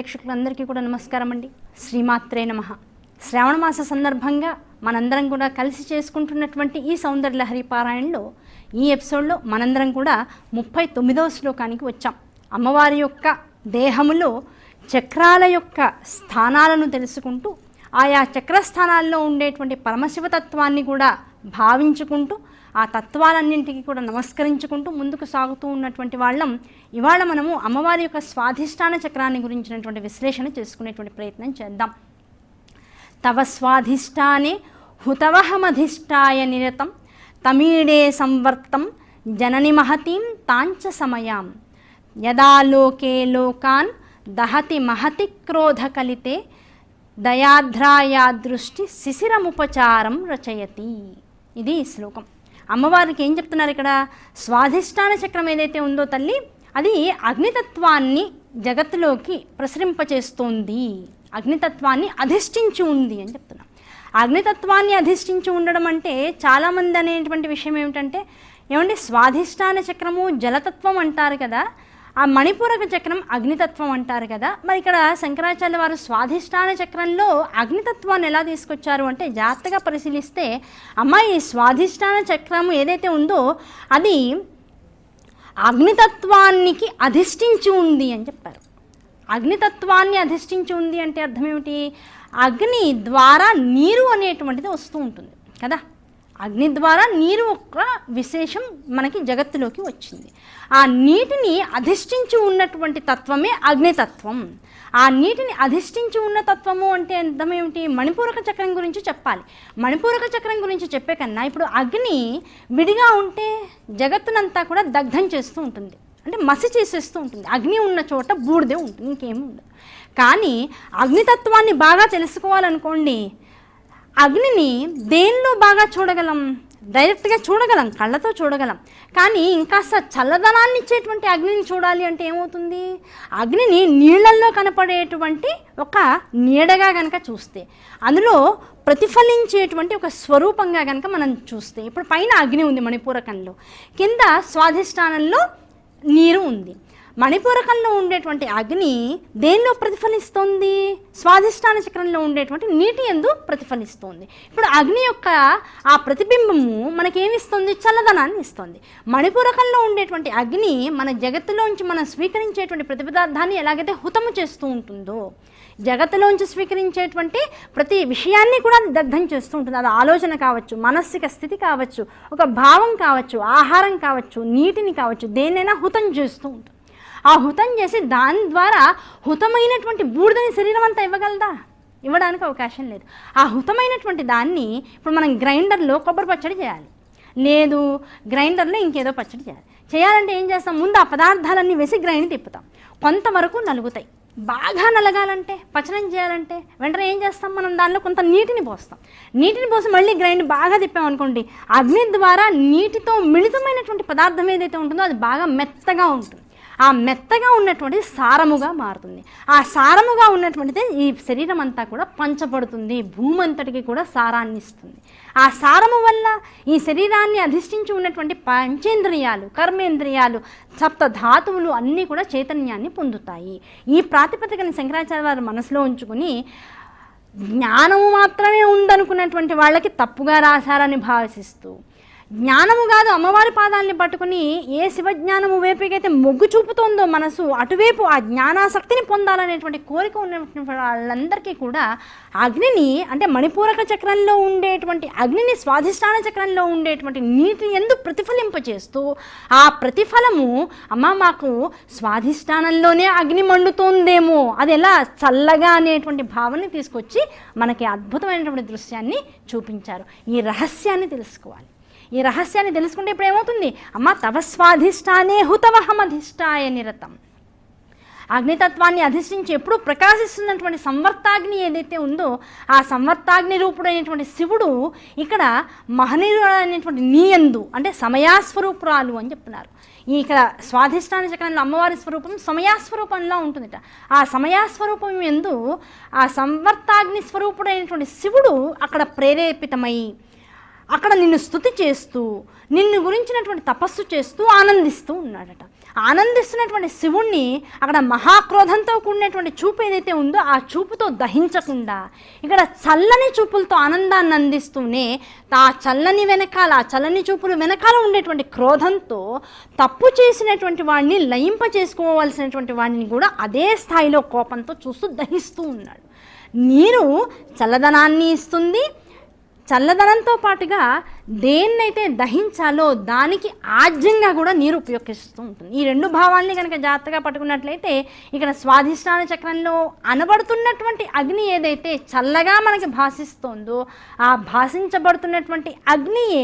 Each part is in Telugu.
ప్రేక్షకులందరికీ కూడా నమస్కారం అండి. శ్రీమాత్రే నమ. శ్రావణ మాస సందర్భంగా మనందరం కూడా కలిసి చేసుకుంటున్నటువంటి ఈ సౌందర్య లహరి పారాయణలో ఈ ఎపిసోడ్లో మనందరం కూడా ముప్పై తొమ్మిదవ శ్లోకానికి వచ్చాం. అమ్మవారి యొక్క దేహములో చక్రాల యొక్క స్థానాలను తెలుసుకుంటూ ఆయా చక్రస్థానాల్లో ఉండేటువంటి పరమశివతత్వాన్ని కూడా భావించుకుంటూ ఆ తత్వాలన్నింటికి కూడా నమస్కరించుకుంటూ ముందుకు సాగుతూ ఉన్నటువంటి వాళ్ళం ఇవాళ మనము అమ్మవారి యొక్క స్వాధిష్టాన చక్రాన్ని గురించినటువంటి విశ్లేషణ చేసుకునేటువంటి ప్రయత్నం చేద్దాం. తవ స్వాధిష్టానే హుతవహమధిష్టాయ నిరతం తమీడే సంవర్తం జనని మహతీం తాంచ సమయాం. యదా లోకే లోకాన్ దహతి మహతి క్రోధకలితే దయాధ్రాయా దృష్టి శిశిరముపచారం రచయతి. ఇది శ్లోకం. అమ్మవారికి ఏం చెప్తున్నారు ఇక్కడ? స్వాధిష్టాన చక్రం ఏదైతే ఉందో తల్లి అది అగ్నితత్వాన్ని జగత్తులోకి ప్రసరింపచేస్తోంది. అగ్నితత్వాన్ని అధిష్ఠించి ఉంది అని చెప్తున్నాం. అగ్నితత్వాన్ని అధిష్ఠించి ఉండడం అంటే చాలామంది అనేటువంటి విషయం ఏమిటంటే ఏమండి స్వాధిష్టాన చక్రము జలతత్వం అంటారు కదా ఆ మణిపూరక చక్రం అగ్నితత్వం అంటారు కదా మరి ఇక్కడ శంకరాచార్య వారు స్వాధిష్టాన చక్రంలో అగ్నితత్వాన్ని ఎలా తీసుకొచ్చారు అంటే జాగ్రత్తగా పరిశీలిస్తే అమ్మాయి స్వాధిష్టాన చక్రం ఏదైతే ఉందో అది అగ్నితత్వానికి అధిష్ఠించి ఉంది అని చెప్పారు. అగ్నితత్వాన్ని అధిష్ఠించి ఉంది అంటే అర్థం ఏమిటి? అగ్ని ద్వారా నీరు అనేటువంటిది వస్తూ ఉంటుంది కదా? అగ్ని ద్వారా నీరు ఒక విశేషం మనకి జగత్తులోకి వచ్చింది. ఆ నీటిని అధిష్ఠించి ఉన్నటువంటి తత్వమే అగ్నితత్వం. ఆ నీటిని అధిష్ఠించి ఉన్న తత్వము అంటే అర్థం ఏమిటి మణిపూరక చక్రం గురించి చెప్పాలి. మణిపూరక చక్రం గురించి చెప్పే కన్నా ఇప్పుడు అగ్ని విడిగా ఉంటే జగత్తునంతా కూడా దగ్ధం చేస్తూ ఉంటుంది. అంటే మసి చేసేస్తూ ఉంటుంది. అగ్ని ఉన్న చోట బూడిదే ఉంటుంది. ఇంకేమి ఉండదు. కానీ అగ్నితత్వాన్ని బాగా తెలుసుకోవాలనుకోండి అగ్నిని దేనిలో బాగా చూడగలం? డైరెక్ట్గా చూడగలం కళ్ళతో చూడగలం. కానీ ఇంకాస్త చల్లదనాన్ని ఇచ్చేటువంటి అగ్నిని చూడాలి అంటే ఏమవుతుంది? అగ్నిని నీళ్ళల్లో కనపడేటువంటి ఒక నీడగా కనుక చూస్తే అందులో ప్రతిఫలించేటువంటి ఒక స్వరూపంగా కనుక మనం చూస్తే ఇప్పుడు పైన అగ్ని ఉంది మణిపూరకంలో. కింద స్వాధిష్టానంలో నీరు ఉంది. మణిపూరకంలో ఉండేటువంటి అగ్ని దేనిలో ప్రతిఫలిస్తుంది? స్వాధిష్టాన చక్రంలో ఉండేటువంటి నీటి ఎందు ప్రతిఫలిస్తుంది. ఇప్పుడు అగ్ని యొక్క ఆ ప్రతిబింబము మనకేమిస్తుంది? చల్లదనాన్ని ఇస్తుంది. మణిపూరకంలో ఉండేటువంటి అగ్ని మన జగత్తులోంచి మనం స్వీకరించేటువంటి ప్రతి పదార్థాన్ని ఎలాగైతే హుతము చేస్తూ ఉంటుందో జగత్తులోంచి స్వీకరించేటువంటి ప్రతి విషయాన్ని కూడా దగ్ధం చేస్తూ ఉంటుంది. అది ఆలోచన కావచ్చు మానసిక స్థితి కావచ్చు ఒక భావం కావచ్చు ఆహారం కావచ్చు నీటిని కావచ్చు దేన్నైనా హుతం చేస్తూ ఉంటుంది. ఆ హుతం చేసి దాని ద్వారా హుతమైనటువంటి బూడిదని శరీరం అంతా ఇవ్వగలదా? ఇవ్వడానికి అవకాశం లేదు. ఆ హుతమైనటువంటి దాన్ని ఇప్పుడు మనం గ్రైండర్లో కొబ్బరి పచ్చడి చేయాలి. లేదు గ్రైండర్లో ఇంకేదో పచ్చడి చేయాలి. చేయాలంటే ఏం చేస్తాం? ముందు ఆ పదార్థాలన్నీ వేసి గ్రైండ్ తిప్పుతాం. కొంతవరకు నలుగుతాయి. బాగా నలగాలంటే పచనం చేయాలంటే వెంటనే ఏం చేస్తాం? మనం దానిలో కొంత నీటిని పోస్తాం. నీటిని పోసి మళ్ళీ గ్రైండ్ బాగా తిప్పామనుకోండి అగ్ని ద్వారా నీటితో మిళితమైనటువంటి పదార్థం ఏదైతే ఉంటుందో అది బాగా మెత్తగా ఉంటుంది. ఆ మెత్తగా ఉన్నటువంటిది సారముగా మారుతుంది. ఆ సారముగా ఉన్నటువంటిది ఈ శరీరం అంతా కూడా పంచబడుతుంది. భూమి అంతటికి కూడా సారాన్ని ఇస్తుంది ఆ సారము వల్ల ఈ శరీరాన్ని అధిష్ఠించి ఉన్నటువంటి పంచేంద్రియాలు కర్మేంద్రియాలు సప్త ధాతువులు అన్నీ కూడా చైతన్యాన్ని పొందుతాయి. ఈ ప్రాతిపదికని శంకరాచార్య వారు మనసులో ఉంచుకుని జ్ఞానము మాత్రమే ఉందనుకున్నటువంటి వాళ్ళకి తప్పుగా రాశారని భావిస్తూ జ్ఞానము కాదు అమ్మవారి పాదాలని పట్టుకుని ఏ శివజ్ఞానము వైపుకైతే మొగ్గు చూపుతోందో మనసు అటువైపు ఆ జ్ఞానాసక్తిని పొందాలనేటువంటి కోరిక ఉన్నటువంటి వాళ్ళందరికీ కూడా అగ్నిని అంటే మణిపూరక చక్రంలో ఉండేటువంటి అగ్నిని స్వాధిష్టాన చక్రంలో ఉండేటువంటి నీటిని ఎందు ప్రతిఫలింపచేస్తూ ఆ ప్రతిఫలము అమ్మ మాకు స్వాధిష్టానంలోనే అగ్ని మండుతోందేమో అది ఎలా చల్లగా అనేటువంటి భావనని తీసుకొచ్చి మనకి అద్భుతమైనటువంటి దృశ్యాన్ని చూపించారు. ఈ రహస్యాన్ని తెలుసుకోవాలి. ఈ రహస్యాన్ని తెలుసుకుంటే ఇప్పుడు ఏమవుతుంది? అమ్మ తవ స్వాధిష్టానే హుతవహమధిష్టాయ నిరతం. అగ్నితత్వాన్ని అధిష్ఠించి ఎప్పుడు ప్రకాశిస్తున్నటువంటి సంవర్తాగ్ని ఏదైతే ఉందో ఆ సంవర్తాగ్ని రూపుడైనటువంటి శివుడు ఇక్కడ మహనీయుడైనటువంటి నీయందు అంటే సమయాస్వరూపురాలు అని చెప్తున్నారు. ఈ ఇక్కడ స్వాధిష్టాన చక్రంలో అమ్మవారి స్వరూపం సమయాస్వరూపంలో ఉంటుందిట. ఆ సమయాస్వరూపం ఎందు ఆ సంవర్తాగ్ని స్వరూపుడైనటువంటి శివుడు అక్కడ ప్రేరేపితమై అక్కడ నిన్ను స్థుతి చేస్తూ నిన్ను గురించినటువంటి తపస్సు చేస్తూ ఆనందిస్తూ ఉన్నాడట. ఆనందిస్తున్నటువంటి శివుణ్ణి అక్కడ మహాక్రోధంతో కూడినటువంటి చూపు ఏదైతే ఉందో ఆ చూపుతో దహించకుండా ఇక్కడ చల్లని చూపులతో ఆనందాన్ని అందిస్తూనే ఆ చల్లని వెనకాల ఆ చల్లని చూపులు వెనకాల ఉండేటువంటి క్రోధంతో తప్పు చేసినటువంటి వాడిని లయింప చేసుకోవాల్సినటువంటి వాడిని కూడా అదే స్థాయిలో కోపంతో చూస్తూ దహిస్తూ ఉన్నాడు. నీరు చల్లదనాన్ని ఇస్తుంది చల్లదనంతో పాటుగా దేన్నైతే దహించాలో దానికి ఆజ్యంగా కూడా నీరు ఉపయోగిస్తూ ఉంటుంది. ఈ రెండు భావాల్ని కనుక జాగ్రత్తగా పట్టుకున్నట్లయితే ఇక్కడ స్వాధిష్టాన చక్రంలో అనబడుతున్నటువంటి అగ్ని ఏదైతే చల్లగా మనకి భాషిస్తోందో ఆ భాషించబడుతున్నటువంటి అగ్నియే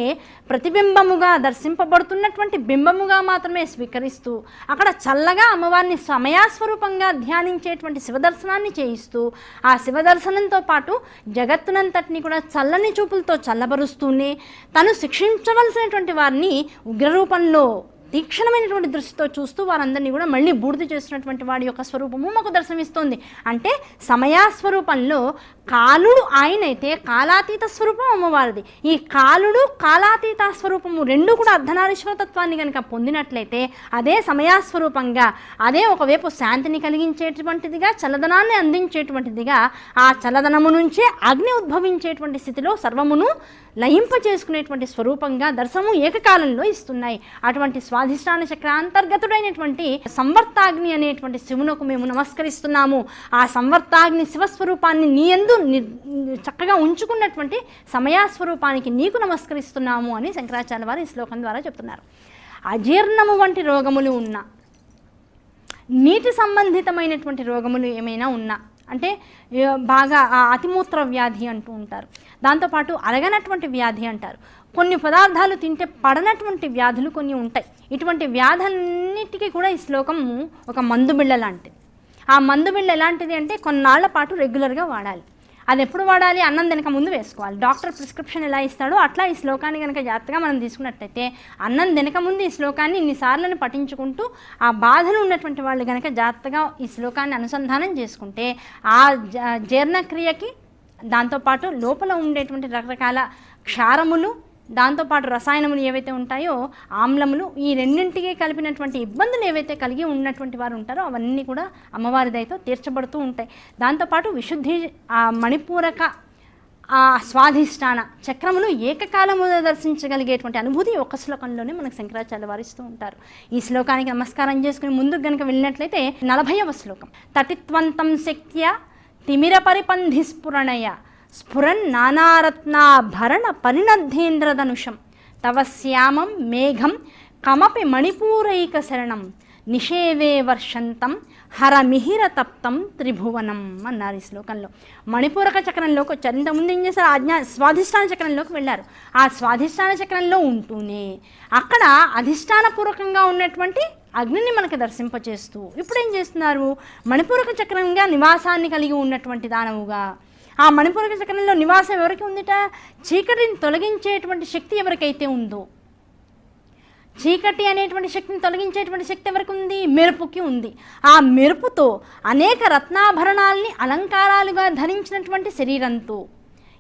ప్రతిబింబముగా దర్శింపబడుతున్నటువంటి బింబముగా మాత్రమే స్వీకరిస్తూ అక్కడ చల్లగా అమ్మవారిని సమయాస్వరూపంగా ధ్యానించేటువంటి శివదర్శనాన్ని చేయిస్తూ ఆ శివదర్శనంతో పాటు జగత్తునంతటిని కూడా చల్లని చూపులతో చల్లబరుస్తూనే తను శిక్షించవలసినటువంటి వారిని ఉగ్రరూపంలో తీక్షణమైనటువంటి దృష్టితో చూస్తూ వారందరినీ కూడా మళ్ళీ బూడిద చేసినటువంటి వాడి యొక్క స్వరూపము మాకు దర్శనమిస్తోంది. అంటే సమయాస్వరూపంలో కాలుడు ఆయనైతే కాలాతీత స్వరూపం అమ్మవారిది. ఈ కాలుడు కాలాతీత స్వరూపము రెండు కూడా అర్ధనారీశ్వరతత్వాన్ని కనుక పొందినట్లయితే అదే సమయాస్వరూపంగా అదే ఒకవైపు శాంతిని కలిగించేటువంటిదిగా చల్లదనాన్ని అందించేటువంటిదిగా ఆ చల్లదనము నుంచే అగ్ని ఉద్భవించేటువంటి స్థితిలో సర్వమును లయింప చేసుకునేటువంటి స్వరూపంగా దర్శనము ఏకకాలంలో ఇస్తున్నాయి. అటువంటి స్వాధిష్టాన చక్ర అంతర్గతుడైనటువంటి సంవర్తాగ్ని అనేటువంటి శివునకు మేము నమస్కరిస్తున్నాము. ఆ సంవర్తాగ్ని శివస్వరూపాన్ని నీ ఎందు చక్కగా ఉంచుకున్నటువంటి సమయాస్వరూపానికి నీకు నమస్కరిస్తున్నాము అని శంకరాచార్య వారు ఈ శ్లోకం ద్వారా చెప్తున్నారు. అజీర్ణము వంటి రోగములు ఉన్న నీటి సంబంధితమైనటువంటి రోగములు ఏమైనా ఉన్నా అంటే బాగా అతిమూత్ర వ్యాధి అంటూ ఉంటారు. దాంతోపాటు అరగనటువంటి వ్యాధి అంటారు. కొన్ని పదార్థాలు తింటే పడనటువంటి వ్యాధులు కొన్ని ఉంటాయి. ఇటువంటి వ్యాధులన్నిటికీ కూడా ఈ శ్లోకం ఒక మందు బిళ్ళ లాంటిది. ఆ మందు బిళ్ళ ఎలాంటిది అంటే కొన్నాళ్ళ పాటు రెగ్యులర్గా వాడాలి. అది ఎప్పుడు వాడాలి అన్నం తినక ముందు వేసుకోవాలి. డాక్టర్ ప్రిస్క్రిప్షన్ ఎలా ఇస్తాడో అట్లా ఈ శ్లోకాన్ని కనుక జాగ్రత్తగా మనం తీసుకున్నట్టయితే అన్నం తినక ముందు ఈ శ్లోకాన్ని ఇన్నిసార్లను పఠించుకుంటూ ఆ బాధలు ఉన్నటువంటి వాళ్ళు కనుక జాగ్రత్తగా ఈ శ్లోకాన్ని అనుసంధానం చేసుకుంటే ఆ జ- జీర్ణక్రియకి దాంతోపాటు లోపల ఉండేటువంటి రకరకాల క్షారములు దాంతోపాటు రసాయనములు ఏవైతే ఉంటాయో ఆమ్లములు ఈ రెండింటికి కలిపినటువంటి ఇబ్బందులు ఏవైతే కలిగి ఉన్నటువంటి వారు ఉంటారో అవన్నీ కూడా అమ్మవారి దయతో తీర్చబడుతూ ఉంటాయి. దాంతోపాటు విశుద్ధి మణిపూరక ఆ స్వాధిష్టాన చక్రమును ఏకకాలము దర్శించగలిగేటువంటి అనుభూతి ఒక శ్లోకంలోనే మనకు శంకరాచార్య వారిస్తూ ఉంటారు. ఈ శ్లోకానికి నమస్కారం చేసుకుని ముందుకు గనుక వెళ్ళినట్లయితే నలభైవ శ్లోకం. తటిత్వంతం శక్త్య తిమిర పరిపంధి స్ఫురణయ స్ఫురన్ నానారత్నాభరణ పరిణద్ధేంద్రధనుషం తవ శ్యామం మేఘం కమపి మణిపూరైక శరణం నిషేవే వర్షంతం హరమిహిర తప్తం త్రిభువనం అన్నారు ఈ శ్లోకంలో. మణిపూరక చక్రంలోకి వచ్చారు. ఇంతకుముందు ఏం చేశారు? ఆజ్ఞా స్వాధిష్టాన చక్రంలోకి వెళ్ళారు. ఆ స్వాధిష్టాన చక్రంలో ఉంటూనే అక్కడ అధిష్టానపూర్వకంగా ఉన్నటువంటి అగ్నిని మనకు దర్శింపచేస్తూ ఇప్పుడు ఏం చేస్తున్నారు? మణిపూరక చక్రంగా నివాసాన్ని కలిగి ఉన్నటువంటి దానవుగా ఆ మణిపూరక చక్రంలో నివాసం ఎవరికి ఉందిట? చీకటిని తొలగించేటువంటి శక్తి ఎవరికైతే ఉందో? చీకటి అనేటువంటి శక్తిని తొలగించేటువంటి శక్తి ఎవరికి ఉంది? మెరుపుకి ఉంది. ఆ మెరుపుతో అనేక రత్నాభరణాల్ని అలంకారాలుగా ధరించినటువంటి శరీరంతో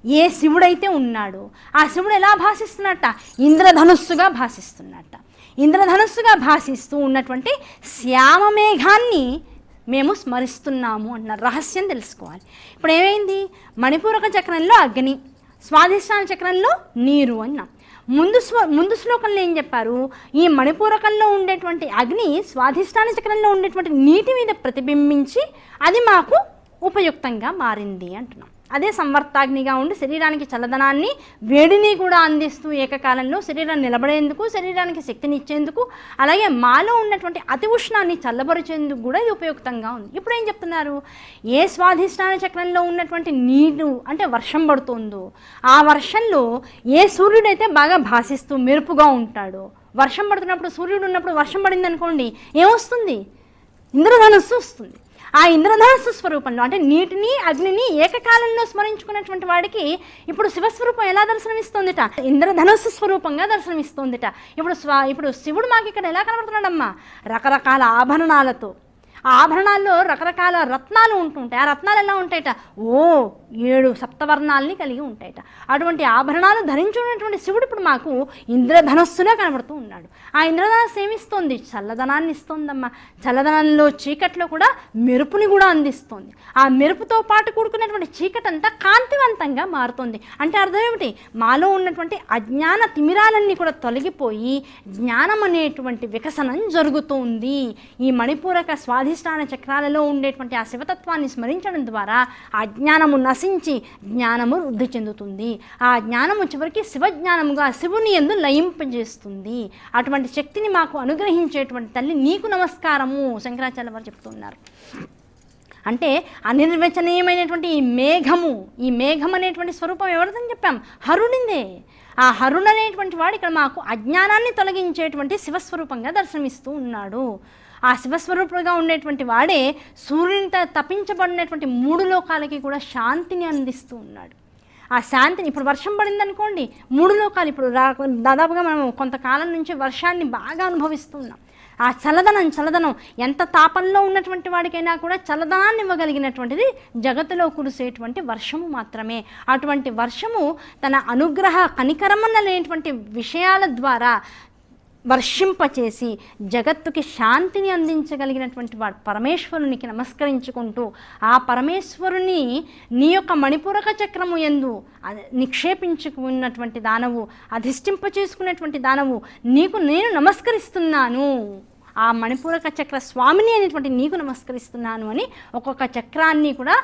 ఏ శివుడైతే ఉన్నాడో ఆ శివుడు ఎలా భాషిస్తున్నట్ట ఇంద్రధనుస్సుగా భాషిస్తున్నట్ట ఇంద్రధనుస్సుగా భాషిస్తూ ఉన్నటువంటి శ్యామమేఘాన్ని మేము స్మరిస్తున్నాము అన్న రహస్యం తెలుసుకోవాలి. ఇప్పుడు ఏమైంది? మణిపూరక చక్రంలో అగ్ని స్వాధిష్టాన చక్రంలో నీరు అన్నాం. ముందు స్వ ముందు శ్లోకంలో ఏం చెప్పారు? ఈ మణిపూరకంలో ఉండేటువంటి అగ్ని స్వాధిష్టాన చక్రంలో ఉండేటువంటి నీటి మీద ప్రతిబింబించి అది మాకు ఉపయుక్తంగా మారింది అంటున్నాం. అదే సంవర్తాగ్నిగా ఉండి శరీరానికి చల్లదనాన్ని వేడిని కూడా అందిస్తూ ఏకకాలంలో శరీరం నిలబడేందుకు శరీరానికి శక్తిని ఇచ్చేందుకు అలాగే మాలో ఉన్నటువంటి అతి ఉష్ణాన్ని చల్లబరిచేందుకు కూడా ఇది ఉపయుక్తంగా ఉంది. ఇప్పుడు ఏం చెప్తున్నారు? ఏ స్వాధిష్టాన చక్రంలో ఉన్నటువంటి నీరు అంటే వర్షం పడుతుందో ఆ వర్షంలో ఏ సూర్యుడైతే బాగా భాసిస్తూ మెరుపుగా ఉంటాడో వర్షం పడుతున్నప్పుడు సూర్యుడు ఉన్నప్పుడు వర్షం పడింది అనుకోండి ఏమొస్తుంది ఇంద్రధనుస్సు వస్తుంది. ఆ ఇంద్రధనస్సు స్వరూపంలో అంటే నీటిని అగ్నిని ఏకకాలంలో స్మరించుకున్నటువంటి వాడికి ఇప్పుడు శివస్వరూపం ఎలా దర్శనమిస్తుందిట? ఇంద్రధనస్సు స్వరూపంగా దర్శనమిస్తుందిట. ఇప్పుడు స్వ ఇప్పుడు శివుడు మాకు ఇక్కడ ఎలా కనబడుతున్నాడమ్మా? రకరకాల ఆభరణాలతో. ఆభరణాల్లో రకరకాల రత్నాలు ఉంటుంటాయి. ఆ రత్నాలు ఎలా ఉంటాయట? ఓ ఏడు సప్తవర్ణాలని కలిగి ఉంటాయట. అటువంటి ఆభరణాలు ధరించున్నటువంటి శివుడు ఇప్పుడు మాకు ఇంద్రధనస్సులో కనబడుతూ ఉన్నాడు. ఆ ఇంద్రధనస్సు ఏమిస్తుంది? చల్లదనాన్ని ఇస్తోందమ్మా. చల్లదనంలో చీకట్లో కూడా మెరుపుని కూడా అందిస్తుంది. ఆ మెరుపుతో పాటు కూడుకున్నటువంటి చీకటి అంతా కాంతివంతంగా మారుతుంది. అంటే అర్థం ఏమిటి? మాలో ఉన్నటువంటి అజ్ఞాన తిమిరాలన్నీ కూడా తొలగిపోయి జ్ఞానం అనేటువంటి వికసనం జరుగుతుంది. ఈ మణిపూరక స్వాధి స్వాధిష్టాన చక్రాలలో ఉండేటువంటి ఆ శివతత్వాన్ని స్మరించడం ద్వారా ఆ జ్ఞానము నశించి జ్ఞానము వృద్ధి చెందుతుంది. ఆ జ్ఞానము చివరికి శివజ్ఞానముగా శివుని ఎందు లయింపజేస్తుంది. అటువంటి శక్తిని మాకు అనుగ్రహించేటువంటి తల్లి నీకు నమస్కారము శంకరాచార్య వారు చెప్తున్నారు. అంటే అనిర్వచనీయమైనటువంటి ఈ మేఘము ఈ మేఘం అనేటువంటి స్వరూపం ఎవరిదని చెప్పాం? హరుణిందే ఆ హరుడు అనేటువంటి వాడు ఇక్కడ మాకు అజ్ఞానాన్ని తొలగించేటువంటి శివస్వరూపంగా దర్శనమిస్తూ ఉన్నాడు. ఆ శివస్వరూపుడుగా ఉండేటువంటి వాడే సూర్యుని తప్పించబడినటువంటి మూడు లోకాలకి కూడా శాంతిని అందిస్తూ ఉన్నాడు. ఆ శాంతిని ఇప్పుడు వర్షం పడింది అనుకోండి మూడు లోకాలు ఇప్పుడు దాదాపుగా మనం కొంతకాలం నుంచి వర్షాన్ని బాగా అనుభవిస్తున్నాం ఆ చల్లదనం చల్లదనం ఎంత తాపంలో ఉన్నటువంటి వాడికైనా కూడా చల్లదనాన్ని ఇవ్వగలిగినటువంటిది జగత్తులో కురిసేటువంటి వర్షము మాత్రమే. అటువంటి వర్షము తన అనుగ్రహ కనికరమనలేటువంటి విషయాల ద్వారా వర్షింపచేసి జగత్తుకి శాంతిని అందించగలిగినటువంటి వాడు పరమేశ్వరునికి నమస్కరించుకుంటూ ఆ పరమేశ్వరుని నీ యొక్క మణిపూరక చక్రము ఎందు నిక్షేపించుకున్నటువంటి దానవు అధిష్టింప చేసుకున్నటువంటి దానవు నీకు నేను నమస్కరిస్తున్నాను. ఆ మణిపూరక చక్ర స్వామిని అనేటువంటి నీకు నమస్కరిస్తున్నాను అని ఒక్కొక్క చక్రాన్ని కూడా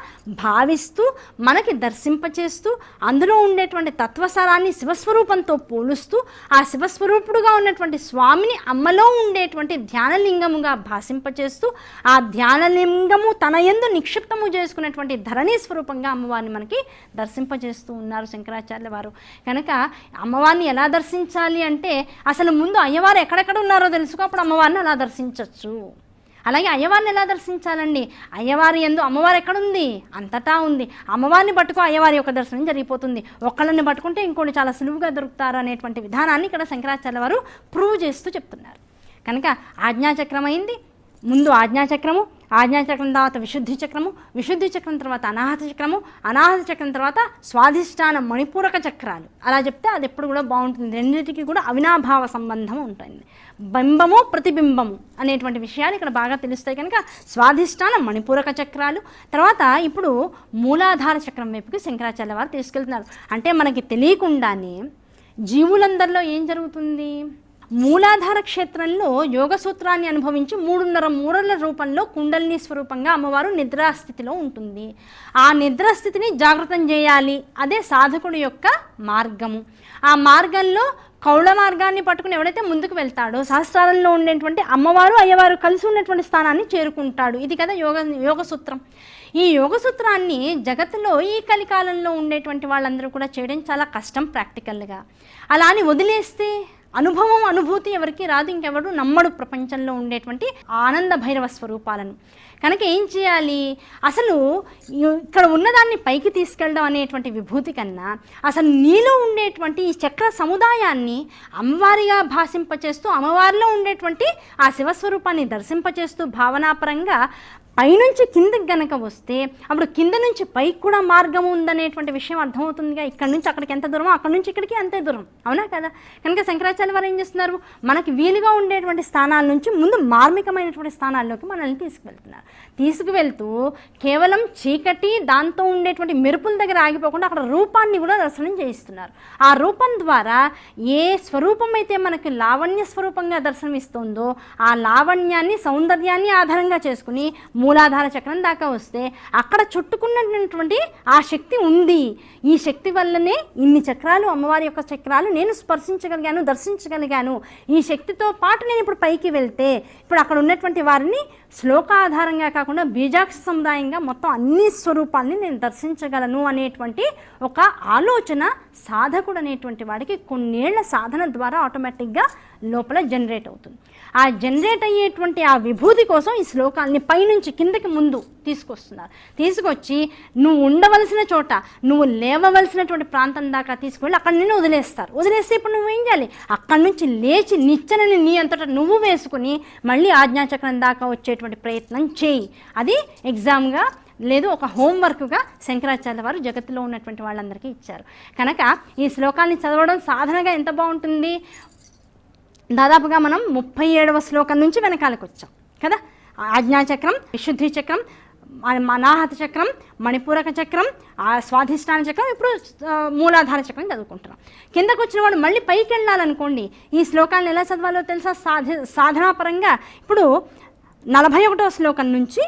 భావిస్తూ మనకి దర్శింపచేస్తూ అందులో ఉండేటువంటి తత్వసారాన్ని శివస్వరూపంతో పోలుస్తూ ఆ శివస్వరూపుడుగా ఉన్నటువంటి స్వామిని అమ్మలో ఉండేటువంటి ధ్యానలింగముగా భాషింపచేస్తూ ఆ ధ్యానలింగము తన యందు నిక్షిప్తము చేసుకున్నటువంటి ధరణీ స్వరూపంగా అమ్మవారిని మనకి దర్శింపజేస్తూ ఉన్నారు శంకరాచార్య వారు. కనుక అమ్మవారిని ఎలా దర్శించాలి అంటే అసలు ముందు అయ్యవారు ఎక్కడెక్కడ ఉన్నారో తెలుసుకో అప్పుడు అమ్మవారిని అలా దర్శించవచ్చు అలాగే అయ్యవారిని ఎలా దర్శించాలండి? అయ్యవారి ఎందు అమ్మవారు ఎక్కడుంది? అంతటా ఉంది. అమ్మవారిని పట్టుకో అయ్యవారి యొక్క దర్శనం జరిగిపోతుంది. ఒక్కళ్ళని పట్టుకుంటే ఇంకోటి చాలా సులువుగా దొరుకుతారు అనేటువంటి విధానాన్ని ఇక్కడ శంకరాచార్య వారు ప్రూవ్ చేస్తూ చెప్తున్నారు. కనుక ఆజ్ఞాచక్రం అయింది ముందు ఆజ్ఞాచక్రము ఆజ్ఞాచక్రం తర్వాత విశుద్ధి చక్రము విశుద్ధి చక్రం తర్వాత అనాహత చక్రము అనాహత చక్రం తర్వాత స్వాధిష్టాన మణిపూరక చక్రాలు. అలా చెప్తే అది ఎప్పుడు కూడా బాగుంటుంది. రెండింటికి కూడా అవినాభావ సంబంధం ఉంటుంది. బింబము ప్రతిబింబము అనేటువంటి విషయాలు ఇక్కడ బాగా తెలుస్తాయి కనుక స్వాధిష్టాన మణిపూరక చక్రాలు. తర్వాత ఇప్పుడు మూలాధార చక్రం వైపుకి శంకరాచార్య వారు తీసుకెళ్తున్నారు. అంటే మనకి తెలియకుండానే జీవులందరిలో ఏం జరుగుతుంది? మూలాధార క్షేత్రంలో యోగ సూత్రాన్ని అనుభవించి మూడున్నర మూరల రూపంలో కుండలిని స్వరూపంగా అమ్మవారు నిద్రాస్థితిలో ఉంటుంది. ఆ నిద్రాస్థితిని జాగృతం చేయాలి. అదే సాధకుడి యొక్క మార్గము. ఆ మార్గంలో కౌళ మార్గాన్ని పట్టుకుని ఎవడైతే ముందుకు వెళ్తాడో సహస్రాలలో ఉండేటువంటి అమ్మవారు అయ్యవారు కలిసి ఉన్నటువంటి స్థానాన్ని చేరుకుంటాడు. ఇది కదా యోగ యోగ సూత్రం. ఈ యోగ సూత్రాన్ని జగత్తులో ఈ కలికాలంలో ఉండేటువంటి వాళ్ళందరూ కూడా చేయడం చాలా కష్టం ప్రాక్టికల్గా. అలా అని వదిలేస్తే అనుభవం అనుభూతి ఎవరికి రాదు. ఇంకెవరు నమ్మడు ప్రపంచంలో ఉండేటువంటి ఆనంద భైరవ స్వరూపాలను. కనుక ఏం చేయాలి? అసలు ఇక్కడ ఉన్నదాన్ని పైకి తీసుకెళ్ళడం అనేటువంటి విభూతి కన్నా అసలు నీలో ఉండేటువంటి ఈ చక్ర సముదాయాన్ని అమ్మవారిగా భాషింపచేస్తూ అమ్మవారిలో ఉండేటువంటి ఆ శివస్వరూపాన్ని దర్శింపచేస్తూ భావనాపరంగా పైనుంచి కిందకి గనక వస్తే అప్పుడు కింద నుంచి పైకి కూడా మార్గం ఉందనేటువంటి విషయం అర్థమవుతుందిగా. ఇక్కడ నుంచి అక్కడికి ఎంత దూరమో అక్కడ నుంచి ఇక్కడికి అంతే దూరం. అవునా కదా? కనుక శంకరాచార్య వారు ఏం చేస్తున్నారు? మనకి వీలుగా ఉండేటువంటి స్థానాల నుంచి ముందు మార్మికమైనటువంటి స్థానాల్లోకి మనల్ని తీసుకువెళ్తున్నారు. తీసుకువెళ్తూ కేవలం చీకటి దాంతో ఉండేటువంటి మెరుపుల దగ్గర ఆగిపోకుండా అక్కడ రూపాన్ని కూడా దర్శనం చేయిస్తున్నారు. ఆ రూపం ద్వారా ఏ స్వరూపం అయితే మనకి లావణ్య స్వరూపంగా దర్శనమిస్తుందో ఆ లావణ్యాన్ని సౌందర్యాన్ని ఆధారంగా చేసుకుని మూలాధార చక్రం దాకా వస్తే అక్కడ చుట్టుకున్నటువంటి ఆ శక్తి ఉంది. ఈ శక్తి వల్లనే ఇన్ని చక్రాలు అమ్మవారి యొక్క చక్రాలు నేను స్పర్శించగలిగాను దర్శించగలిగాను. ఈ శక్తితో పాటు నేను ఇప్పుడు పైకి వెళ్తే ఇప్పుడు అక్కడ ఉన్నటువంటి వారిని శ్లోకాధారంగా కాకుండా బీజాక్ష సముదాయంగా మొత్తం అన్ని స్వరూపాల్ని నేను దర్శించగలను అనేటువంటి ఒక ఆలోచన సాధకుడు అనేటువంటి వాడికి కొన్నేళ్ళ సాధన ద్వారా ఆటోమేటిక్గా లోపల జనరేట్ అవుతుంది. ఆ జనరేట్ అయ్యేటువంటి ఆ విభూతి కోసం ఈ శ్లోకాన్ని పైనుంచి కిందకి ముందు తీసుకొస్తున్నారు. తీసుకొచ్చి నువ్వు ఉండవలసిన చోట నువ్వు లేవవలసినటువంటి ప్రాంతం దాకా తీసుకువెళ్ళి అక్కడ నుండి వదిలేస్తారు. వదిలేస్తే ఇప్పుడు నువ్వు ఏం చేయాలి? అక్కడి నుంచి లేచి నిచ్చెనని నీ అంతటా నువ్వు వేసుకుని మళ్ళీ ఆజ్ఞాచక్రం దాకా వచ్చేటువంటి ప్రయత్నం చేయి. అది ఎగ్జామ్గా లేదు ఒక హోంవర్క్గా శంకరాచార్య వారు జగత్తులో ఉన్నటువంటి వాళ్ళందరికీ ఇచ్చారు. కనుక ఈ శ్లోకాన్ని చదవడం సాధనగా ఎంత బాగుంటుంది? దాదాపుగా మనం ముప్పై ఏడవ శ్లోకం నుంచి వెనకాలకు వచ్చాం కదా? ఆజ్ఞాచక్రం విశుద్ధి చక్రం మ- మనాహత చక్రం మణిపూరక చక్రం ఆ స్వాధిష్టాన చక్రం ఇప్పుడు మూలాధార చక్రం చదువుకుంటున్నాం. కిందకు వచ్చిన వాడు మళ్ళీ పైకి వెళ్ళాలనుకోండి ఈ శ్లోకాలను ఎలా చదవాలో తెలుసా? సాధ సాధనాపరంగా ఇప్పుడు నలభై ఒకటో శ్లోకం నుంచి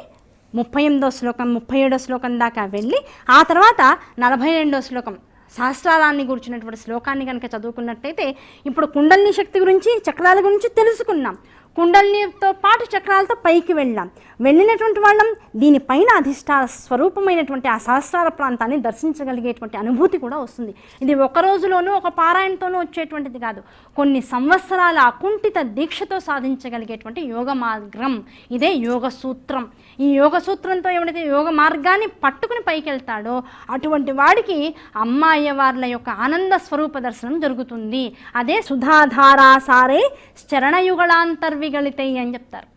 ముప్పై ఎనిమిదో శ్లోకం ముప్పై ఏడో శ్లోకం దాకా వెళ్ళి ఆ తర్వాత నలభై రెండో శ్లోకం సహస్రారాన్ని గురించినటువంటి శ్లోకాన్ని కనుక చదువుకున్నట్టయితే ఇప్పుడు కుండలిని శక్తి గురించి చక్రాల గురించి తెలుసుకున్నాం. కుండలినితో పాటు చక్రాలతో పైకి వెళ్ళాం. వెళ్ళినటువంటి వాళ్ళం దీనిపైన అధిష్టాన స్వరూపమైనటువంటి ఆ సహస్రాల ప్రాంతాన్ని దర్శించగలిగేటువంటి అనుభూతి కూడా వస్తుంది. ఇది ఒక రోజులోనూ ఒక పారాయణతోనూ వచ్చేటువంటిది కాదు. కొన్ని సంవత్సరాల అకుంఠిత దీక్షతో సాధించగలిగేటువంటి యోగ మార్గం. ఇదే యోగ సూత్రం. ఈ యోగ సూత్రంతో ఎవడైతే యోగ మార్గాన్ని పట్టుకుని పైకి వెళ్తాడో అటువంటి వాడికి అమ్మాయి వార్ల యొక్క ఆనంద స్వరూప దర్శనం జరుగుతుంది. అదే సుధాధారాసారే చరణయుగళాంతర్విగళితై అని చెప్తారు.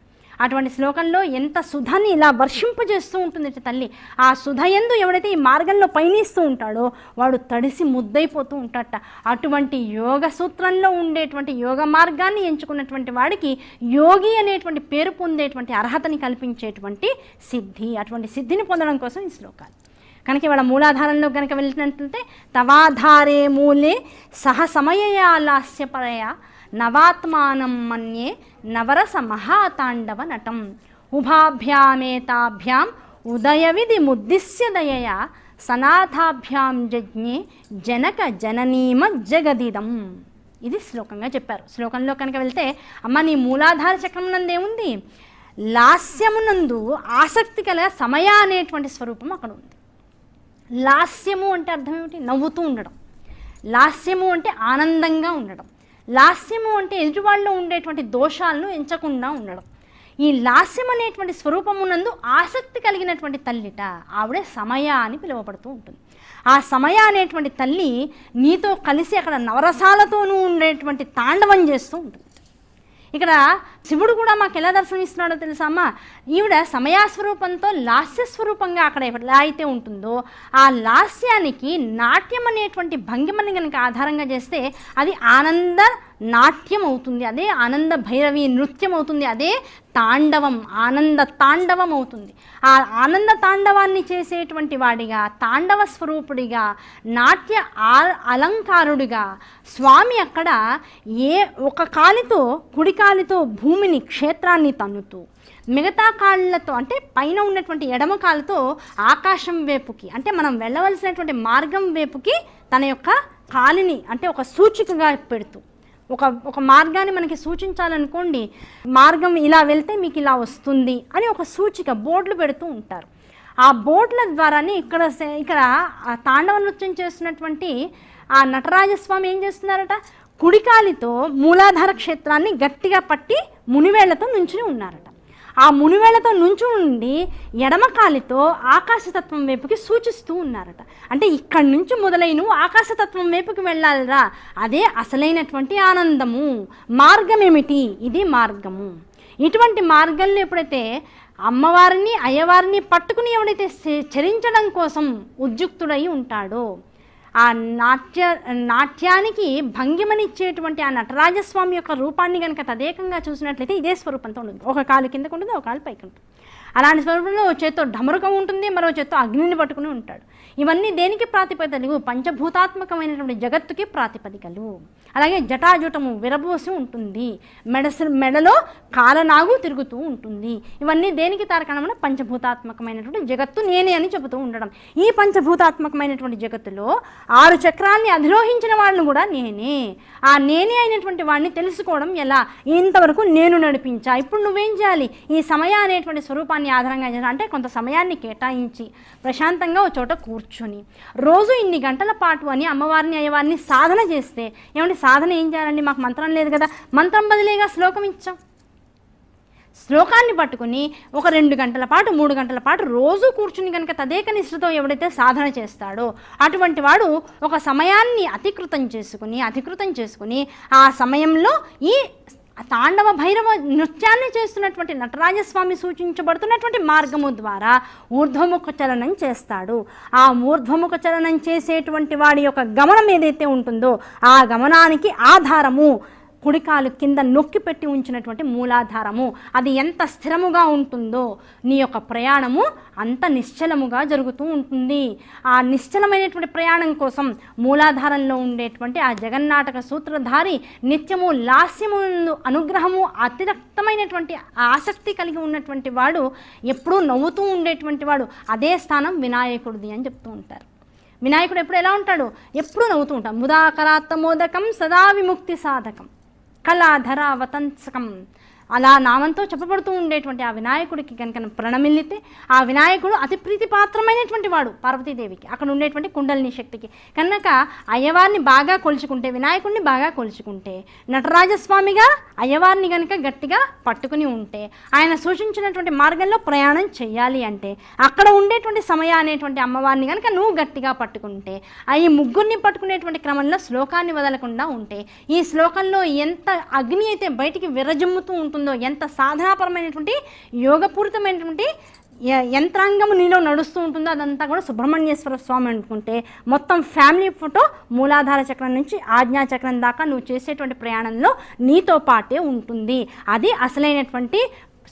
అటువంటి శ్లోకంలో ఎంత సుధని ఇలా వర్షింపజేస్తూ ఉంటుంది తల్లి ఆ సుధ ఎందు ఎవడైతే ఈ మార్గంలో పయనిస్తూ ఉంటాడో వాడు తడిసి ముద్దైపోతూ ఉంటాడట. అటువంటి యోగ సూత్రంలో ఉండేటువంటి యోగ మార్గాన్ని ఎంచుకున్నటువంటి వాడికి యోగి అనేటువంటి పేరు పొందేటువంటి అర్హతని కల్పించేటువంటి సిద్ధి. అటువంటి సిద్ధిని పొందడం కోసం ఈ శ్లోకాలు. కనుక ఇవాళ మూలాధారంలో కనుక వెళ్ళినట్లయితే తవాధారే మూలే సహ సమయయా లాస్యపరయ నవాత్మానం మన్యే నవరస మహాతాండవ నటం ఉభాభ్యామేతాభ్యాం ఉదయవిధి ముద్దిశ్య దయయా సనాథాభ్యాం జజ్ఞే జనక జననీమ జగదిదం. ఇది శ్లోకంగా చెప్పారు. శ్లోకంలో కనుక వెళ్తే అమ్మ నీ మూలాధార చక్రం నందేముంది లాస్యమునందు ఆసక్తి కల సమయ అనేటువంటి స్వరూపం అక్కడ ఉంది లాస్యము అంటే అర్థం ఏమిటి? నవ్వుతూ ఉండడం. లాస్యము అంటే ఆనందంగా ఉండడం. లాస్యము అంటే ఎదుటివాళ్ళలో ఉండేటువంటి దోషాలను ఎంచకుండా ఉండడం. ఈ లాస్యం అనేటువంటి స్వరూపమునందు ఆసక్తి కలిగినటువంటి తల్లిట ఆవిడే సమయ అని పిలువబడుతూ ఉంటుంది. ఆ సమయ అనేటువంటి తల్లి నీతో కలిసి అక్కడ నవరసాలతోనూ ఉండేటువంటి తాండవం చేస్తూ ఉంటుంది. ఇక్కడ శివుడు కూడా మాకు ఎలా దర్శనమిస్తున్నాడో తెలుసా అమ్మ? ఈవిడ సమయాస్వరూపంతో లాస్య స్వరూపంగా అక్కడ ఎలా అయితే ఉంటుందో ఆ లాస్యానికి నాట్యం అనేటువంటి భంగిమని కనుక ఆధారంగా చేస్తే అది ఆనంద నాట్యం అవుతుంది అదే ఆనంద భైరవి నృత్యం అవుతుంది అదే తాండవం ఆనంద తాండవం అవుతుంది ఆ ఆనంద తాండవాన్ని చేసేటువంటి వాడిగా తాండవ స్వరూపుడిగా నాట్య ఆ- అలంకారుడిగా స్వామి అక్కడ ఏ ఒక కాలితో కుడి కాలితో భూమిని క్షేత్రాన్ని తన్నుతూ మిగతా కాళ్ళతో అంటే పైన ఉన్నటువంటి ఎడమ కాళ్ళతో ఆకాశం వైపుకి అంటే మనం వెళ్ళవలసినటువంటి మార్గం వైపుకి తన యొక్క కాలిని అంటే ఒక సూచికగా పెడుతూ ఒక ఒక మార్గాన్ని మనకి సూచించాలనుకోండి మార్గం ఇలా వెళ్తే మీకు ఇలా వస్తుంది అని ఒక సూచిక బోర్డులు పెడుతూ ఉంటారు. ఆ బోర్డుల ద్వారానే ఇక్కడ ఇక్కడ తాండవ నృత్యం చేస్తున్నటువంటి ఆ నటరాజస్వామి ఏం చేస్తున్నారట? కుడికాలితో మూలాధార క్షేత్రాన్ని గట్టిగా పట్టి మునివేళ్ళతో నుంచుని ఉన్నారట. ఆ మునివేళ్ళతో నుంచుండి ఉండి ఎడమకాలితో ఆకాశతత్వం వైపుకి సూచిస్తూ ఉన్నారట. అంటే ఇక్కడి నుంచి మొదలై నువ్వు ఆకాశతత్వం వైపుకి వెళ్ళాలిరా. అదే అసలైనటువంటి ఆనందము. మార్గం ఏమిటి ఇది మార్గము. ఇటువంటి మార్గంలో ఎప్పుడైతే అమ్మవారిని అయ్యవారిని పట్టుకుని ఎవడైతే చరించడం కోసం ఉద్యుక్తుడై ఉంటాడో ఆ నాట్య నాట్యానికి భంగిమనిచ్చేటువంటి ఆ నటరాజస్వామి యొక్క రూపాన్ని కనుక తదేకంగా చూసినట్లయితే ఇదే స్వరూపంతో ఉంటుంది. ఒక కాలు కిందకు ఉంటుంది ఒక కాలు పైకి ఉంటుంది అలాంటి స్వరూపంలో ఓ చేత్తో ఢమరుకం ఉంటుంది మరో చేత్తో అగ్నిని పట్టుకుని ఉంటాడు. ఇవన్నీ దేనికి ప్రాతిపదికలు పంచభూతాత్మకమైనటువంటి జగత్తుకి ప్రాతిపదికలు అలాగే జటాజుటము విరబోసి ఉంటుంది. మెడసి మెడలో కాలనాగు తిరుగుతూ ఉంటుంది. ఇవన్నీ దేనికి తారకణమైన? పంచభూతాత్మకమైనటువంటి జగత్తు నేనే అని చెబుతూ ఉండడం. ఈ పంచభూతాత్మకమైనటువంటి జగత్తులో ఆరు చక్రాల్ని అధిరోహించిన వాళ్ళు కూడా నేనే. ఆ నేనే అయినటువంటి వాడిని తెలుసుకోవడం ఎలా? ఇంతవరకు నేను నడిపించా. ఇప్పుడు నువ్వేం చేయాలి? ఈ సమయ అనేటువంటి స్వరూపాన్ని ఆధారంగా చేయాలి అంటే కొంత సమయాన్ని కేటాయించి ప్రశాంతంగా ఒక చోట కూర్చొని. రోజు ఇన్ని గంటల పాటు అని అమ్మవారిని అయ్యవారిని సాధన చేస్తే ఏమంటే సాధన ఏం చేయాలండి? మాకు మంత్రం లేదు కదా. మంత్రం బదిలీగా శ్లోకం ఇచ్చాం. శ్లోకాన్ని పట్టుకుని ఒక రెండు గంటల పాటు మూడు గంటల పాటు రోజు కూర్చుని కనుక తదేక నిష్ఠతో ఎవడైతే సాధన చేస్తాడో అటువంటి వాడు ఒక సమయాన్ని అతికృతం చేసుకుని అతికృతం చేసుకుని ఆ సమయంలో ఈ తాండవ భైరవ నృత్యాన్ని చేస్తున్నటువంటి నటరాజస్వామి సూచించబడుతున్నటువంటి మార్గము ద్వారా ఊర్ధ్వముఖ చలనం చేస్తాడు. ఆ ఊర్ధ్వముఖ చలనం చేసేటువంటి వాడి యొక్క గమనం ఏదైతే ఉంటుందో ఆ గమనానికి ఆధారము కుడికాలు కింద నొక్కి పెట్టి ఉంచినటువంటి మూలాధారము. అది ఎంత స్థిరముగా ఉంటుందో నీ యొక్క ప్రయాణము అంత నిశ్చలముగా జరుగుతూ ఉంటుంది. ఆ నిశ్చలమైనటువంటి ప్రయాణం కోసం మూలాధారంలో ఉండేటువంటి ఆ జగన్నాటక సూత్రధారి నిత్యము లాస్యము అనుగ్రహము అతిరక్తమైనటువంటి ఆసక్తి కలిగి ఉన్నటువంటి వాడు ఎప్పుడూ నవ్వుతూ ఉండేటువంటి వాడు అదే స్థానం వినాయకుడిది అని చెప్తూ ఉంటారు. వినాయకుడు ఎప్పుడు ఎలా ఉంటాడు? ఎప్పుడూ నవ్వుతూ ఉంటాం ముదాకరాత్తమోదకం సదా విముక్తి సాధకం. कलाधरावतंसकम्। అలా నామంతో చెప్పబడుతూ ఉండేటువంటి ఆ వినాయకుడికి కనుక ప్రణమిల్లితే ఆ వినాయకుడు అతి ప్రీతిపాత్రమైనటువంటి వాడు పార్వతీదేవికి. అక్కడ ఉండేటువంటి కుండలిని శక్తికి. కనుక అయ్యవారిని బాగా కొలుచుకుంటే వినాయకుడిని బాగా కొలుచుకుంటే నటరాజస్వామిగా అయ్యవారిని కనుక గట్టిగా పట్టుకుని ఉంటే ఆయన సూచించినటువంటి మార్గంలో ప్రయాణం చేయాలి అంటే అక్కడ ఉండేటువంటి సమయ అనేటువంటి అమ్మవారిని కనుక నువ్వు గట్టిగా పట్టుకుంటే ఆ ఈ ముగ్గురిని పట్టుకునేటువంటి క్రమంలో శ్లోకాన్ని వదలకుండా ఉంటే ఈ శ్లోకంలో ఎంత అగ్ని అయితే బయటికి విరజమ్ముతూ ఉంటుంది ఎంత సాధనాపరమైనటువంటి యోగపూరితమైనటువంటి య- యంత్రాంగము నీలో నడుస్తూ ఉంటుందో అదంతా కూడా సుబ్రహ్మణ్యేశ్వర స్వామి అనుకుంటే మొత్తం ఫ్యామిలీ ఫోటో మూలాధార చక్రం నుంచి ఆజ్ఞా చక్రం దాకా నువ్వు చేసేటువంటి ప్రయాణంలో నీతో పాటే ఉంటుంది. అది అసలైనటువంటి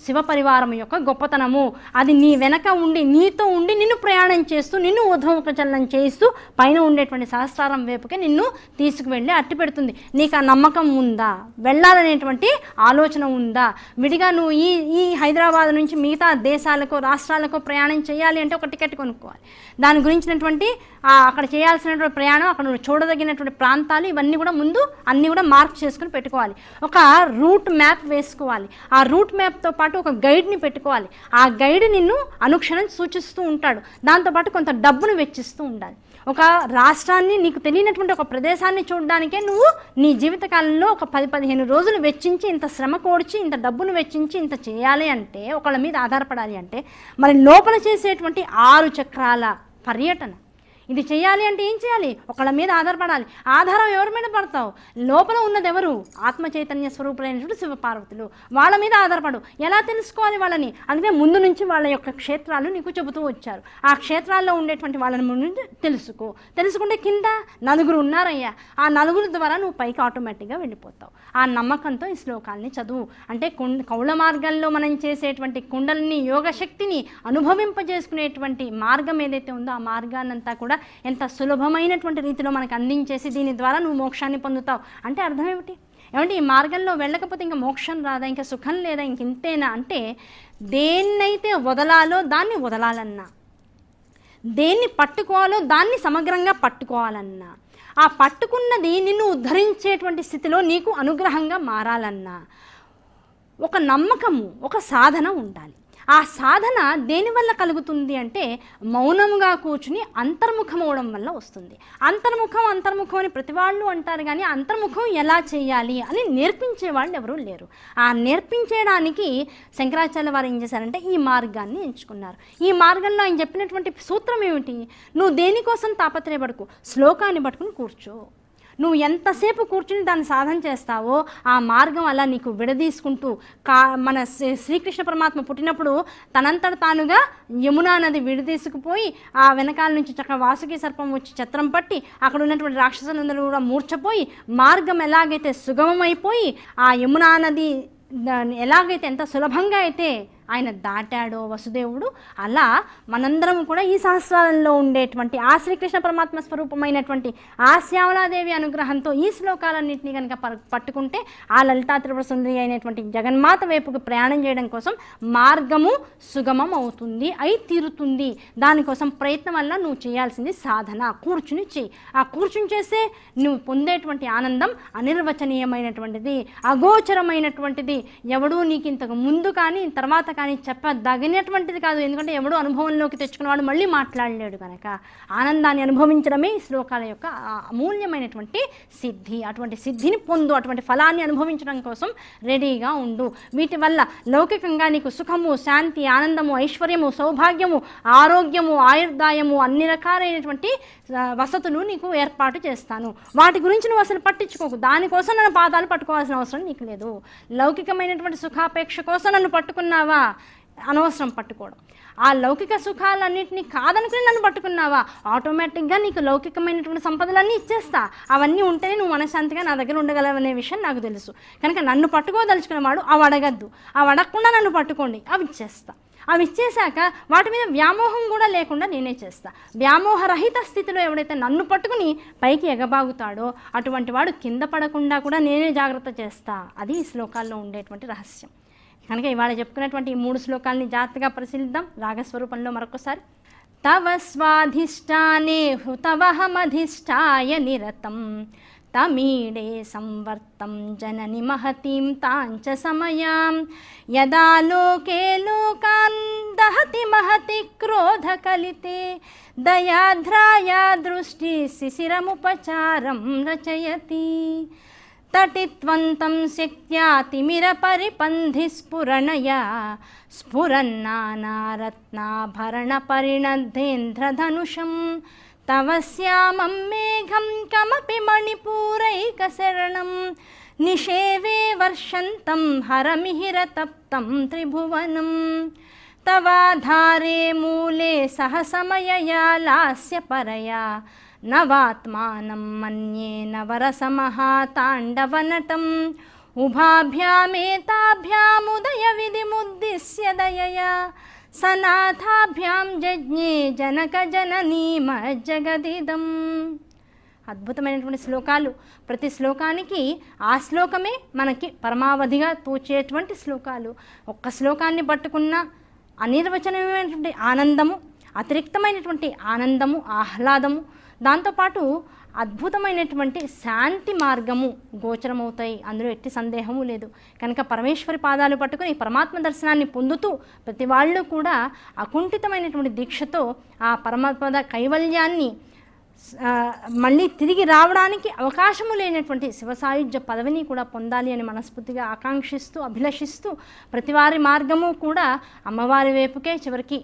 శివ పరివారం యొక్క గొప్పతనము. అది నీ వెనక ఉండి నీతో ఉండి నిన్ను ప్రయాణం చేస్తూ నిన్ను ఉద్భవక చేస్తూ పైన ఉండేటువంటి సహస్రారం వైపుకే నిన్ను తీసుకువెళ్ళి అట్టి పెడుతుంది. నీకు ఆ నమ్మకం ఉందా? వెళ్ళాలనేటువంటి ఆలోచన ఉందా? విడిగా నువ్వు ఈ ఈ హైదరాబాద్ నుంచి మిగతా దేశాలకు రాష్ట్రాలకు ప్రయాణం చేయాలి అంటే ఒక టికెట్ కొనుక్కోవాలి. దాని గురించినటువంటి అక్కడ చేయాల్సినటువంటి ప్రయాణం అక్కడ నువ్వు చూడదగినటువంటి ప్రాంతాలు ఇవన్నీ కూడా ముందు అన్నీ కూడా మార్క్ చేసుకుని పెట్టుకోవాలి. ఒక రూట్ మ్యాప్ వేసుకోవాలి. ఆ రూట్ మ్యాప్తో పాటు ఒక గైడ్ని పెట్టుకోవాలి. ఆ గైడ్ నిన్ను అనుక్షణం సూచిస్తూ ఉంటాడు. దాంతోపాటు కొంత డబ్బును వెచ్చిస్తూ ఉండాలి. ఒక రాష్ట్రాన్ని నీకు తెలియనటువంటి ఒక ప్రదేశాన్ని చూడడానికే నువ్వు నీ జీవితకాలంలో ఒక పది పదిహేను రోజులు వెచ్చించి ఇంత శ్రమ కోడ్చి ఇంత డబ్బును వెచ్చించి ఇంత చేయాలి అంటే ఒకళ్ళ మీద ఆధారపడాలి అంటే మరి లోపల చేసేటువంటి ఆరు చక్రాల పర్యటన ఇది చేయాలి అంటే ఏం చేయాలి? ఒకళ్ళ మీద ఆధారపడాలి. ఆధారం ఎవరి మీద పడతావు? లోపల ఉన్నది ఎవరు ఆత్మ చైతన్య స్వరూపులైనటువంటి శివపార్వతులు. వాళ్ళ మీద ఆధారపడు. ఎలా తెలుసుకోవాలి వాళ్ళని? అందుకే ముందు నుంచి వాళ్ళ యొక్క క్షేత్రాలు నీకు చెబుతూ వచ్చారు. ఆ క్షేత్రాల్లో ఉండేటువంటి వాళ్ళని ముందు తెలుసుకో. తెలుసుకుంటే కింద నలుగురు ఉన్నారయ్యా. ఆ నలుగురు ద్వారా నువ్వు పైకి ఆటోమేటిక్గా వెళ్ళిపోతావు. ఆ నమ్మకంతో ఈ శ్లోకాల్ని చదువు. అంటే కుండ కౌళ మార్గంలో మనం చేసేటువంటి కుండలిని యోగశక్తిని అనుభవింపజేసుకునేటువంటి మార్గం ఏదైతే ఉందో ఆ మార్గాన్నంతా కూడా ఎంత సులభమైనటువంటి రీతిలో మనకు అందించేసి దీని ద్వారా నువ్వు మోక్షాన్ని పొందుతావు? అంటే అర్థం ఏమిటి? ఏమంటే ఈ మార్గంలో వెళ్ళకపోతే ఇంకా మోక్షం రాదా? ఇంకా సుఖం లేదా? ఇంక ఇంతేనా? అంటే దేన్నైతే వదలాలో దాన్ని వదలాలన్నా. దేన్ని పట్టుకోవాలో దాన్ని సమగ్రంగా పట్టుకోవాలన్నా. ఆ పట్టుకున్నది నిన్ను ఉద్ధరించేటువంటి స్థితిలో నీకు అనుగ్రహంగా మారాలన్నా. ఒక నమ్మకము ఒక సాధన ఉండాలి. ఆ సాధన దేనివల్ల కలుగుతుంది అంటే మౌనముగా కూర్చుని అంతర్ముఖం అవడం వల్ల వస్తుంది. అంతర్ముఖం అంతర్ముఖం అని ప్రతి వాళ్ళు అంటారు కానీ అంతర్ముఖం ఎలా చేయాలి అని నేర్పించే వాళ్ళు ఎవరూ లేరు. ఆ నేర్పించడానికి శంకరాచార్య వారు ఏం చేశారంటే ఈ మార్గాన్ని ఎంచుకున్నారు. ఈ మార్గంలో ఆయన చెప్పినటువంటి సూత్రం ఏమిటి? నువ్వు దేనికోసం తాపత్రయపడకు? శ్లోకాన్ని పట్టుకుని కూర్చో. నువ్వు ఎంతసేపు కూర్చుని దాన్ని సాధన చేస్తావో ఆ మార్గం అలా నీకు విడదీసుకుంటూ కా మన శ్రీ- శ్రీకృష్ణ పరమాత్మ పుట్టినప్పుడు తనంతట తానుగా యమునా నది విడదీసుకుపోయి ఆ వెనకాల నుంచి చక్కగా వాసుకి సర్పం వచ్చి ఛత్రం పట్టి అక్కడ ఉన్నటువంటి రాక్షసులందరూ కూడా మూర్చపోయి మార్గం ఎలాగైతే సుగమమైపోయి ఆ యమునా నది ఎలాగైతే ఎంత సులభంగా అయితే ఆయన దాటాడో వసుదేవుడు అలా మనందరం కూడా ఈ సహస్రాలలో ఉండేటువంటి ఆ శ్రీకృష్ణ పరమాత్మ స్వరూపమైనటువంటి ఆ శ్యామలాదేవి అనుగ్రహంతో ఈ శ్లోకాలన్నింటినీ కనుక ప- పట్టుకుంటే ఆ లలితా త్రిపుర సుందరి అయినటువంటి జగన్మాత వైపుకు ప్రయాణం చేయడం కోసం మార్గము సుగమం అవుతుంది అయి తీరుతుంది. దానికోసం ప్రయత్నం వల్ల నువ్వు చేయాల్సింది సాధన. కూర్చుని చెయ్యి ఆ కూర్చుని చేస్తే నువ్వు పొందేటువంటి ఆనందం అనిర్వచనీయమైనటువంటిది అగోచరమైనటువంటిది. ఎవడూ నీకు ఇంతకు ముందు కానీ తర్వాత కానీ చెప్పదగినటువంటిది కాదు. ఎందుకంటే ఎవడో అనుభవంలోకి తెచ్చుకున్నవాడు మళ్ళీ మాట్లాడలేడు కనుక ఆనందాన్ని అనుభవించడమే ఈ శ్లోకాల యొక్క అమూల్యమైనటువంటి సిద్ధి. అటువంటి సిద్ధిని పొందు అటువంటి ఫలాన్ని అనుభవించడం కోసం రెడీగా ఉండు. వీటి వల్ల లౌకికంగా నీకు సుఖము శాంతి ఆనందము ఐశ్వర్యము సౌభాగ్యము ఆరోగ్యము ఆయుర్దాయము అన్ని రకాలైనటువంటి వసతులు నీకు ఏర్పాటు చేస్తాను. వాటి గురించి నువ్వు అసలు పట్టించుకోకు. దానికోసం నన్ను పాదాలు పట్టుకోవాల్సిన అవసరం నీకు లేదు. లౌకికమైనటువంటి సుఖాపేక్ష కోసం నన్ను పట్టుకున్నావా? అనవసరం పట్టుకోవడం. ఆ లౌకిక సుఖాలన్నింటినీ కాదనుకుని నన్ను పట్టుకున్నావా? ఆటోమేటిక్గా నీకు లౌకికమైనటువంటి సంపదలన్నీ ఇచ్చేస్తా. అవన్నీ ఉంటేనే నువ్వు మనశ్శాంతిగా నా దగ్గర ఉండగలవనే విషయం నాకు తెలుసు. కనుక నన్ను పట్టుకోదలుచుకున్నవాడు అవి అడగద్దు. అవి అడగకుండా నన్ను పట్టుకోండి. అవి ఇచ్చేస్తా. అవి ఇచ్చేశాక వాటి మీద వ్యామోహం కూడా లేకుండా నేనే చేస్తా. వ్యామోహరహిత స్థితిలో ఎవడైతే నన్ను పట్టుకుని పైకి ఎగబాగుతాడో అటువంటి వాడు కింద పడకుండా కూడా నేనే జాగ్రత్త చేస్తా. అది ఈ శ్లోకాల్లో ఉండేటువంటి రహస్యం. కనుక ఇవాళ చెప్పుకున్నటువంటి ఈ మూడు శ్లోకాలని జాగ్రత్తగా పరిశీలిద్దాం. రాగస్వరూపంలో మరొకసారి. తవ స్వాధిష్టానే హుతవహమధిష్టాయ నిరతం. తమీడే సంవర్తం జనని మహతీం తాంచ సమయాం. యదా లోకే లోకాన్ దహతి మహతి క్రోధకలితే దయాధ్రాయా దృష్టి శిశిరముపచారం రచయతి. తటిత్వంతం శక్త్యా తిమిరపరిపంధిస్ఫురణయా స్ఫురన్నానారత్నాభరణపరిణద్ధేంద్రధనుషం. తవ శ్యామం మేఘం కమపి మణిపూరైకశరణం. నిషేవే వర్షంతం హరమిహిరతప్తం త్రిభువనం. తవాధారే మూలే సహసమయయా లాస్యపరయా నవాత్మానం మన్యే నవరసమహాతాండవనటం. ఉభాభ్యామేతాభ్యాముదయ విధిముద్దిశ్య దయయా. సనాథాభ్యాం జజ్ఞే జనక జననీమ జగదిదం అద్భుతమైనటువంటి శ్లోకాలు. ప్రతి శ్లోకానికి ఆ శ్లోకమే మనకి పరమావధిగా తోచేటువంటి శ్లోకాలు. ఒక్క శ్లోకాన్ని పట్టుకున్న అనిర్వచనమైనటువంటి ఆనందము అతిరిక్తమైనటువంటి ఆనందము ఆహ్లాదము దాంతోపాటు అద్భుతమైనటువంటి శాంతి మార్గము గోచరమవుతాయి. అందులో ఎట్టి సందేహము లేదు. కనుక పరమేశ్వరి పాదాలు పట్టుకుని పరమాత్మ దర్శనాన్ని పొందుతూ ప్రతి వాళ్ళు కూడా అకుంఠితమైనటువంటి దీక్షతో ఆ పరమాత్మద కైవల్యాన్ని మళ్ళీ తిరిగి రావడానికి అవకాశము లేనటువంటి శివసాయుజ్య పదవిని కూడా పొందాలి అని మనస్ఫూర్తిగా ఆకాంక్షిస్తూ అభిలషిస్తూ ప్రతివారి మార్గము కూడా అమ్మవారి వైపుకే చివరికి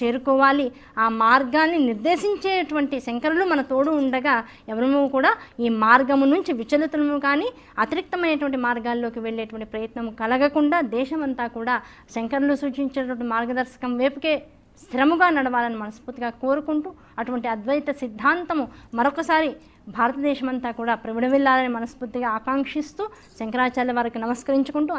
చేరుకోవాలి. ఆ మార్గాన్ని నిర్దేశించేటువంటి శంకరులు మన తోడు ఉండగా ఎవరము కూడా ఈ మార్గము నుంచి విచలితము కానీ అతిరిక్తమైనటువంటి మార్గాల్లోకి వెళ్ళేటువంటి ప్రయత్నం కలగకుండా దేశమంతా కూడా శంకరులు సూచించేటువంటి మార్గదర్శకం వైపుకే స్థిరముగా నడవాలని మనస్ఫూర్తిగా కోరుకుంటూ అటువంటి అద్వైత సిద్ధాంతము మరొకసారి భారతదేశమంతా కూడా ప్రవిడవిల్లాలని మనస్ఫూర్తిగా ఆకాంక్షిస్తూ శంకరాచార్య వారికి నమస్కరించుకుంటూ